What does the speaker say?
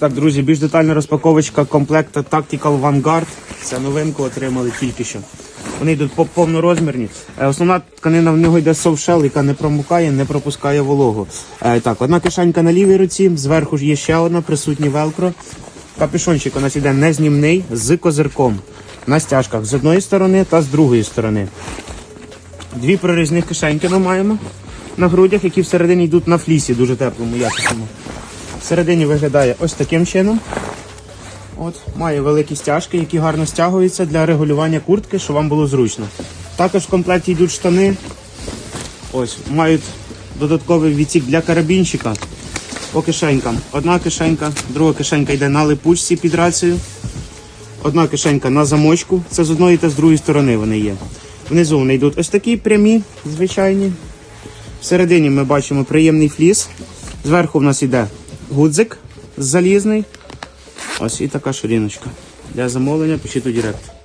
Так, друзі, більш детальна розпаковочка комплекта Tactical Vanguard. Це новинку отримали тільки що. Вони йдуть по- повнорозмірні. Е, Основна тканина в нього йде совшел, яка не промокає, не пропускає вологу. Е, Так, одна кишенька на лівій руці, зверху є ще одна, присутній велкро. Капюшончик у нас іде незнімний з козирком. На стяжках з одної сторони та з другої сторони. Дві прорізних кишеньки ми маємо на грудях, які всередині йдуть на флісі, дуже теплому, якісному. Всередині виглядає ось таким чином. От, має великі стяжки, які гарно стягуються для регулювання куртки, щоб вам було зручно. Також в комплекті йдуть штани. Ось, мають додатковий відсік для карабінчика по кишенькам. Одна кишенька, друга кишенька йде на липучці під рацію. Одна кишенька на замочку, це з одної та з другої сторони вони є. Внизу вони йдуть ось такі прямі, звичайні. Всередині ми бачимо приємний фліс. Зверху в нас йде гудзик залізний. Ось і така ширіночка. Для замовлення пишіть у Директ.